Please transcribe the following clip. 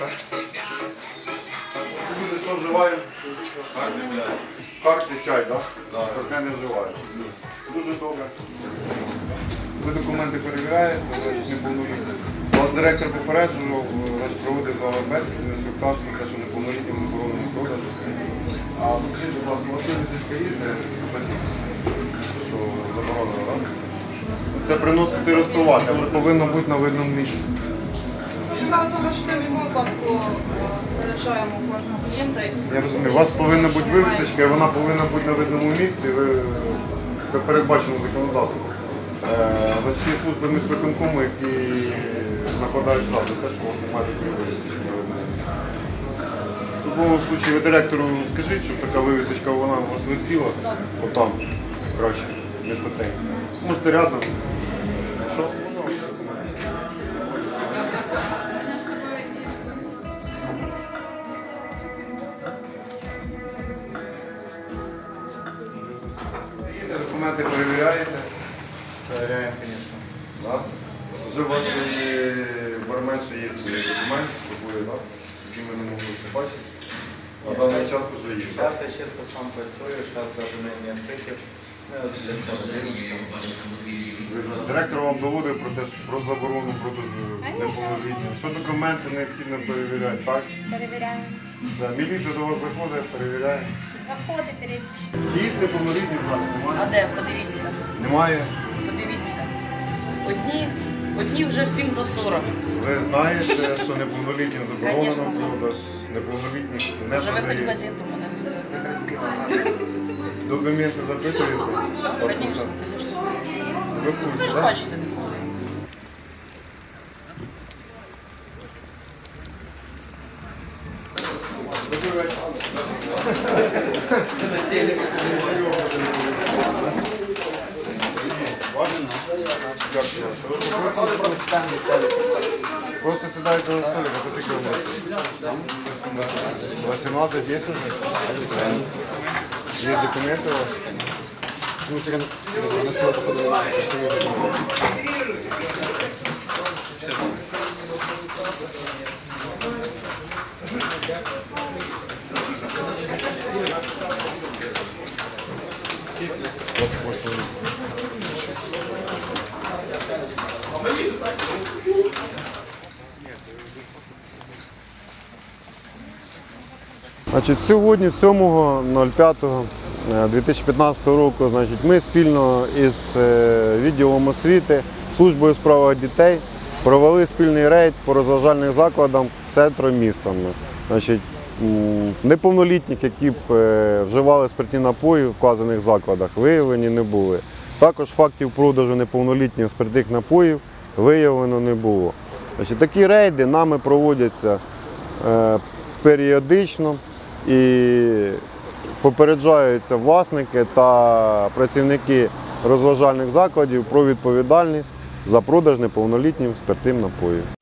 так? Люди, що вживають? Карти чай, так? Таке не вживають. Дуже добре. Ви документи перевіряєте, значить неповнолітні. Вас директор попереджував, значить, проводив з вами бесіду, інструктаж про те, що неповнолітнім заборонено продаж. А покажіть, будь ласка, вас є, де написано, що заборонено, так? Це приносити розпивати, але повинно бути на видному місці. Справа в тому, що ми в випадку е, кожного клієнта. Я розумію, у вас повинна бути вивісочка, і вона повинна бути на видному місці. Ви, це передбачено законодавством. Е, значить, є служби міськвиконкому, які накладають штраф за те, що у вас немає такої вивісочки на видному місці. В будь-якому випадку ви директору скажіть, щоб така вивісочка вона у вас висіла. Отам краще, не питань. Можете рядом. Документи перевіряєте. Проверяем, конечно. Да? Вже у вас барменше є документи з собою, да? які ми не могли побачити. На даний час вже є. Сейчас я честно сам працюю, сейчас даже ми не відкриті. Директор вам доводив про те, що про заборону продажу неповнолітніх. Що документи необхідно перевіряти, так? Перевіряємо. Все. Міліція до вас заходить, перевіряє. Заходи періодично. Є неповнолітні зараз? А Немає? де? Подивіться, Немає. подивіться. Одні, одні вже всім за 40. Ви знаєте, що неповнолітнім заборонено Конечно. продаж, неповнолітніх не Вже ви хоч продають. газету мене не Документи запитуєте? Паспорта? Звісно, звісно. Ви в Ви курсі, ж так? бачите. Просто сідаєте за столик, а то скільки ви можете? 18 є вже? Є документи у вас? Значить, сьогодні, 7.05.2015 року, значить, ми спільно із е, відділом освіти, службою справах дітей провели спільний рейд по розважальним закладам центру міста. Значить, неповнолітніх, які б е, вживали спиртні напої в вказаних закладах, виявлені не були. Також фактів продажу неповнолітніх спиртних напоїв виявлено не було. Значить, такі рейди нами проводяться е, періодично і попереджаються власники та працівники розважальних закладів про відповідальність за продаж неповнолітнім спиртним напоїв.